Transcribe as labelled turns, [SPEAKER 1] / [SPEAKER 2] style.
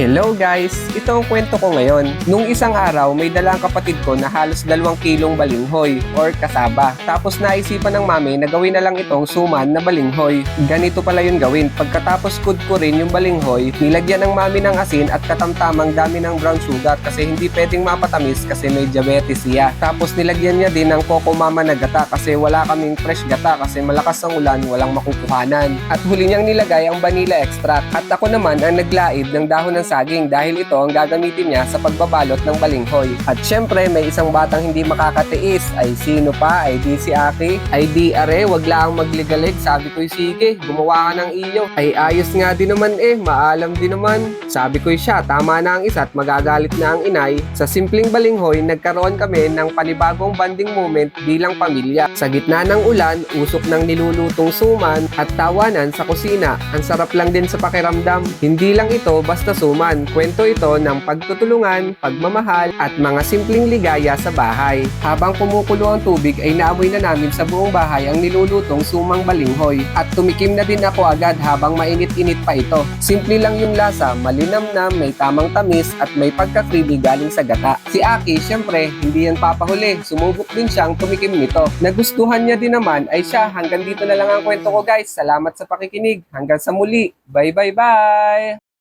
[SPEAKER 1] Hello guys! Ito ang kwento ko ngayon. Nung isang araw, may dala ang kapatid ko na halos dalawang kilong balinghoy or kasaba. Tapos naisipan ng mami na gawin na lang itong suman na balinghoy. Ganito pala yun gawin. Pagkatapos kudkurin yung balinghoy, nilagyan ng mami ng asin at katamtamang dami ng brown sugar kasi hindi pwedeng mapatamis kasi may diabetes siya. Tapos nilagyan niya din ng coco mama na gata kasi wala kaming fresh gata kasi malakas ang ulan, walang makukuhanan. At huli niyang nilagay ang vanilla extract. At ako naman ang naglaid ng dahon ng saging dahil ito ang gagamitin niya sa pagbabalot ng balinghoy. At syempre may isang batang hindi makakatiis. Ay sino pa? Ay di si Aki. Ay di are, wag lang magligalig. Sabi ko sige, gumawa ka ng iyo. Ay ayos nga din naman eh, maalam din naman. Sabi ko siya, tama na ang isa at magagalit na ang inay. Sa simpleng balinghoy, nagkaroon kami ng panibagong banding moment bilang pamilya. Sa gitna ng ulan, usok ng nilulutong suman at tawanan sa kusina. Ang sarap lang din sa pakiramdam. Hindi lang ito basta suman. Kwento ito ng pagtutulungan, pagmamahal at mga simpleng ligaya sa bahay. Habang kumukulo ang tubig ay naamoy na namin sa buong bahay ang nilulutong sumang balinghoy. At tumikim na din ako agad habang mainit-init pa ito. Simple lang yung lasa, malinamnam, may tamang tamis at may pagka-creamy galing sa gata. Si Aki, syempre, hindi yan papahuli. Sumubok din siyang tumikim nito. Nagustuhan niya din naman ay siya. Hanggang dito na lang ang kwento ko guys. Salamat sa pakikinig. Hanggang sa muli. Bye bye bye!